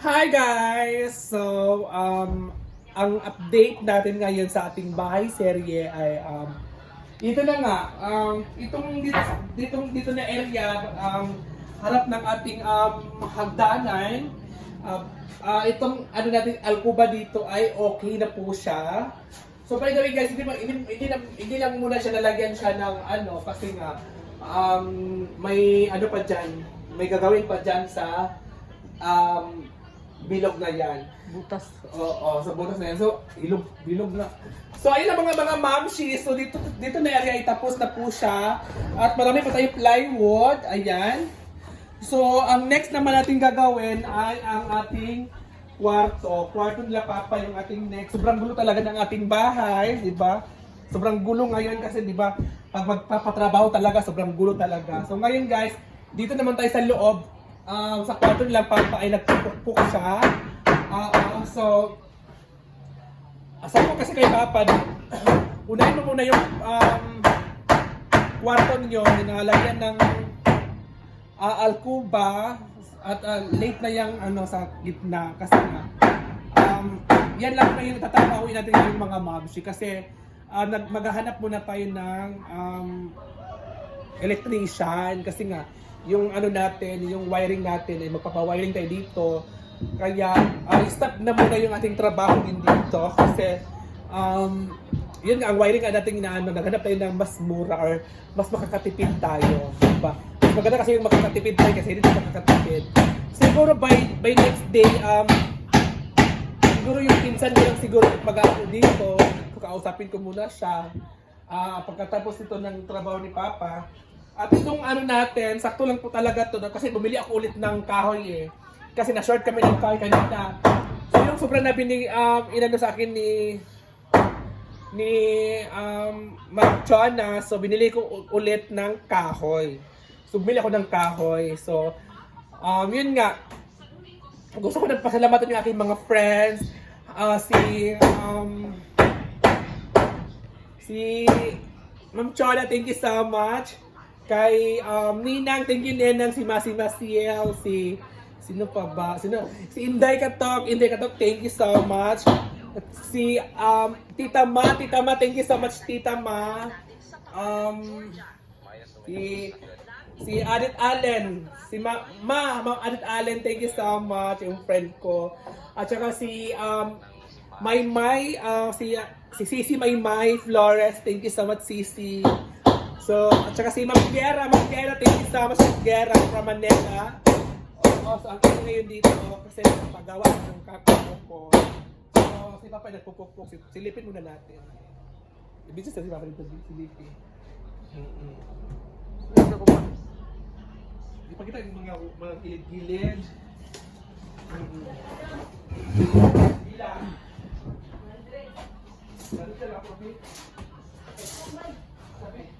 Hi guys! So, um, ang update natin ngayon sa ating bahay serye ay um, ito na nga, um, itong dito, dito, dito na area, um, harap ng ating um, hagdanan, uh, uh, itong ano natin, alkuba dito ay okay na po siya. So by the way guys, hindi, hindi, hindi, lang, hindi lang muna siya nalagyan siya ng ano, kasi nga, um, may ano pa dyan, may gagawin pa dyan sa um, bilog na yan. Butas. Oo, sa butas na yan. So, ilog, bilog na. So, ayun ang mga mga mamshi. So, dito, dito na area ay tapos na po siya. At marami pa tayong plywood. Ayan. So, ang next naman natin gagawin ay ang ating kwarto. Kwarto nila Papa yung ating next. Sobrang gulo talaga ng ating bahay, di ba? Sobrang gulo ngayon kasi, di ba? Pag magpapatrabaho talaga, sobrang gulo talaga. So, ngayon guys, dito naman tayo sa loob. Um, sa kwarto nila Papa ay nagpupukpuk siya. Ah, ah, so, asa ko kasi kay Papa, unahin mo muna yung um, kwarto ninyo, nalagyan ng ah, alkuba at ah, late na yung ano sa gitna kasi nga um, yan lang na yung tatatawin natin yung mga mobshi kasi ah, nag maghahanap muna tayo ng um, electrician kasi nga yung ano natin, yung wiring natin ay magpapawiring tayo dito. Kaya uh, stop na muna yung ating trabaho din dito kasi um, yun nga, ang wiring nga natin inaano, naghanap tayo ng mas mura or mas makakatipid tayo. Diba? Mas maganda kasi yung makakatipid tayo kasi hindi tayo makakatipid. Siguro by, by next day, um, siguro yung pinsan ko lang siguro mag dito, kakausapin ko muna siya. Ah, pagkatapos ito ng trabaho ni Papa. At itong ano natin, sakto lang po talaga to kasi bumili ako ulit ng kahoy eh. Kasi na-short kami ng kahoy kanina. So yung sobrang na binig, um, inano sa akin ni ni um, Mark Chona, so binili ko ulit ng kahoy. So bumili ako ng kahoy. So um, yun nga, gusto ko nagpasalamatan yung aking mga friends, ah, si um, si Ma'am Chona, thank you so much. Kay um, Ninang, Ninang, si Masi Masiel, si sino pa ba? Sino? Si Inday Katok, Inday Katok, thank you so much. Si um, Tita Ma, Tita Ma, thank you so much Tita Ma. Um, si si Adit Allen, si Ma, Ma, Ma'am Adit Allen, thank you so much, yung friend ko. At saka si um, May May, uh, si si Sisi May May Flores, thank you so much Sisi. So, at saka si Ma'am Guerra, Ma'am Guerra, thank you so much Ma'am Guerra from Manila. Oo, so ang kasi ngayon dito, kasi pagawa ng kakao ko. So, si Papa nagpupukpuk, Si- silipin muna natin. Ibig sa si Papa silipin. Mm-mm. Gusto ko pa. Ipakita yung mga mga gilid-gilid. Mm-mm. Bilang. Sabi ka lang, Papi. Sabi.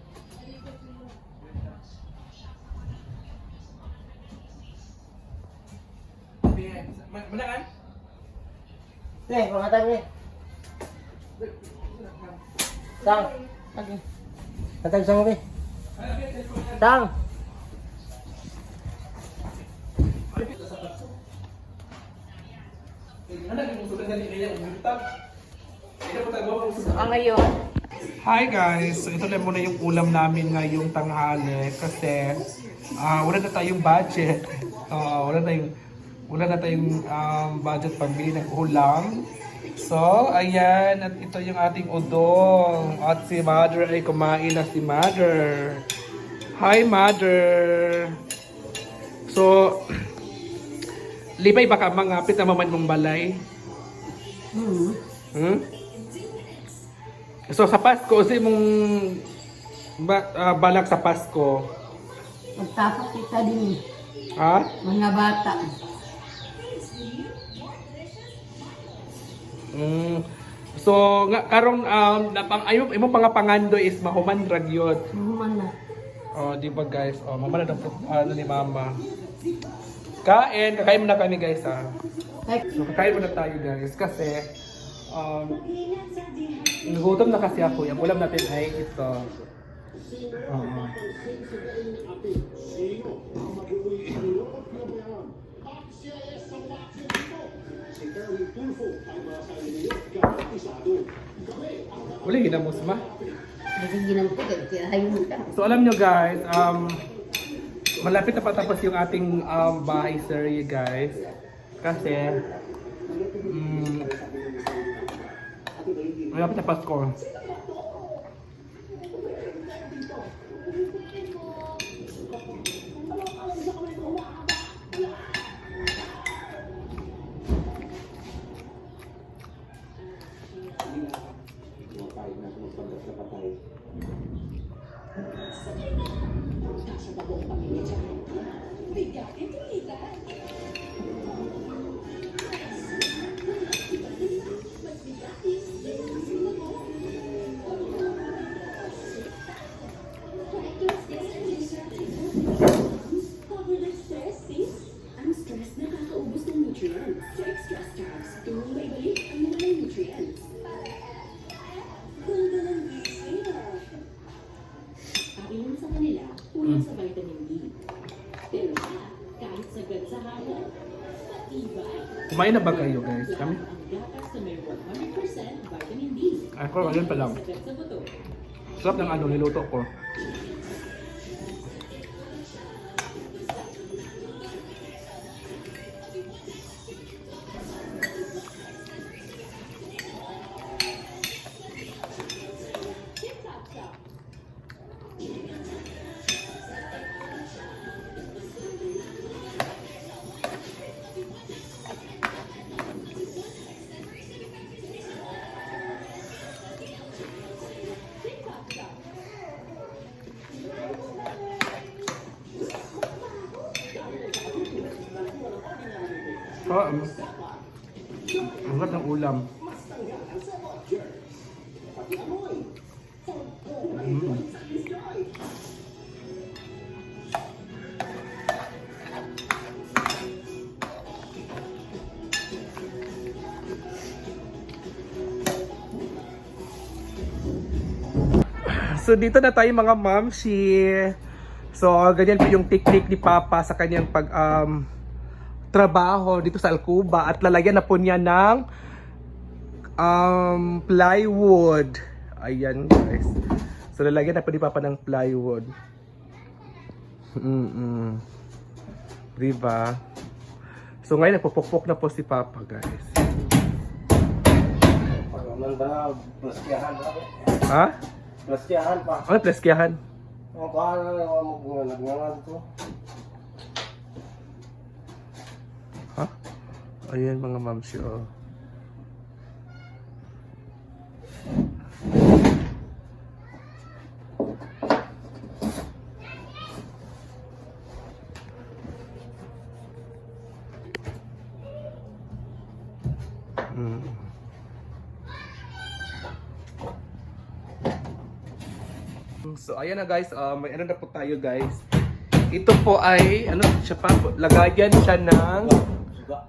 Tang. Ano yung musulan na niya yung utang? Ito po tayo So, ang ngayon, Hi guys! So ito na muna yung ulam namin ngayong tanghali kasi ah wala na tayong budget. Ah, wala na tayong wala na tayong um, budget pambili ng ulam. So, ayan, at ito yung ating udong. At si Mother ay kumain na si Mother. Hi Mother! So, Lipay baka mangapit na maman mong balay. Hmm. Hmm? So sa Pasko, si mong ba, ah, balak sa Pasko, Magtapos kita din ha? mga bata. Mm. So nga karon um napang ayo imo mga pangando is mahuman ragyod. Human na. Oh, di ba guys? Oh, mama na daw ano ni mama. Kain, kakain muna kami guys ha. So kakain muna tayo guys kasi um nagutom na kasi ako. Yung ulam natin ay ito. Oo. Wala ginamos ma. Nagiginan ko, kaya mo. So alam nyo guys, um, malapit na patapos yung ating um, bahay series guys. Kasi, um, malapit na Pasko. Cover Kumain na ba kayo guys? Kami? Ang gatas na may 100% vitamin D. Ako, ayun pa lang. Sarap ng ano, niluto ko. Oh, um, ang sarap ng ulam. Mm. So dito na tayo mga mamshi. So ganyan po yung technique ni Papa sa kanyang pag um, trabaho dito sa Alcuba at lalagyan na po niya ng um, plywood. Ayan guys. So lalagyan na po ni Papa ng plywood. Mm-mm. Diba? So ngayon nagpupukpok na po si Papa guys. Ha? Plaskiyahan pa. Ano pleskyahan? Ang kahan na lang mo kung nagngangan dito. Ha? Ayan mga mamsi oh. Mm. So ayan na guys, uh, may ano na po tayo guys. Ito po ay ano siya pa lagayan siya ng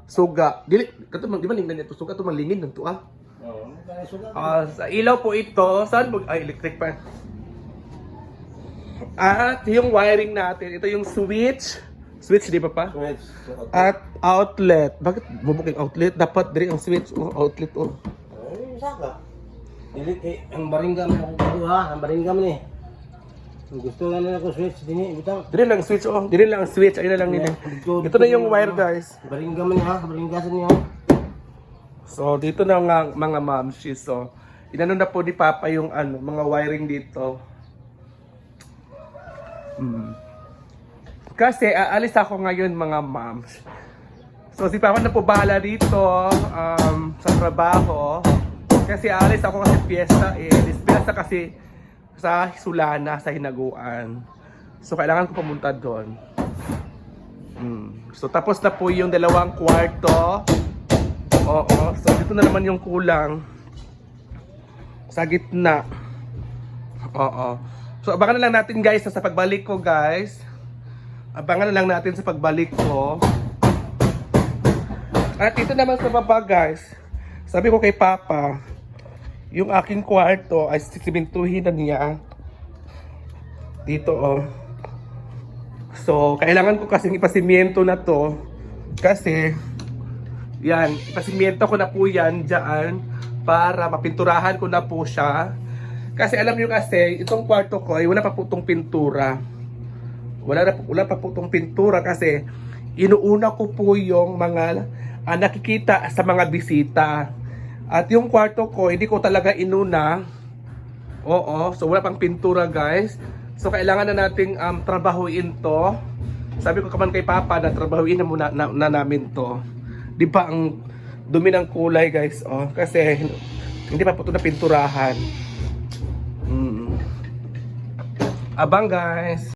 Suga. Dili kato man di man lingnan ito suga to manlingin nang to ah. Oo. Ah, sa ilaw po ito, saan mag ay electric pa. At yung wiring natin, ito yung switch. Switch di ba pa? Switch. At outlet. Bakit bubuk yung outlet? Dapat diri ang switch o outlet oh. Ay, saka. Dili kay ang baringgam mo ko ha, ang baringgam ni. Gusto nga nila ko switch dini, bitaw. Diri lang ang switch oh. Diri lang ang switch. Ayun na lang nila. Ito na yung wire guys. Baringgam ni ha, baringgasan niya. So, dito na nga mga mamshi. So, inano na po ni Papa yung ano, mga wiring dito. Hmm. Kasi aalis ako ngayon mga moms. So, si Papa na po bahala dito um, sa trabaho. Kasi aalis ako kasi piyesta eh. This piyesta kasi sa Sulana, sa Hinaguan. So, kailangan ko pumunta doon. Hmm. So, tapos na po yung dalawang kwarto. Oo. So, dito na naman yung kulang. Sa gitna. Oo. So, abangan na lang natin guys sa pagbalik ko guys. Abangan na lang natin sa pagbalik ko. At dito naman sa baba guys. Sabi ko kay Papa, yung aking kwarto ay sisimintuhin na niya. Dito oh. So, kailangan ko kasing ipasimiento na to kasi Yan, ipasimiento ko na po yan dyan para mapinturahan ko na po siya. Kasi alam nyo kasi, itong kwarto ko ay wala pa po itong pintura. Wala, na, wala pa po itong pintura kasi inuuna ko po yung mga ah, nakikita sa mga bisita. At yung kwarto ko, hindi ko talaga inuna. Oo, so wala pang pintura guys. So kailangan na nating um, trabahuin to. Sabi ko kaman kay Papa na trabahuin na muna na, na namin to. Di ba ang dumi ng kulay guys, oh. Kasi hindi pa po ito napinturahan. Mm. Abang guys!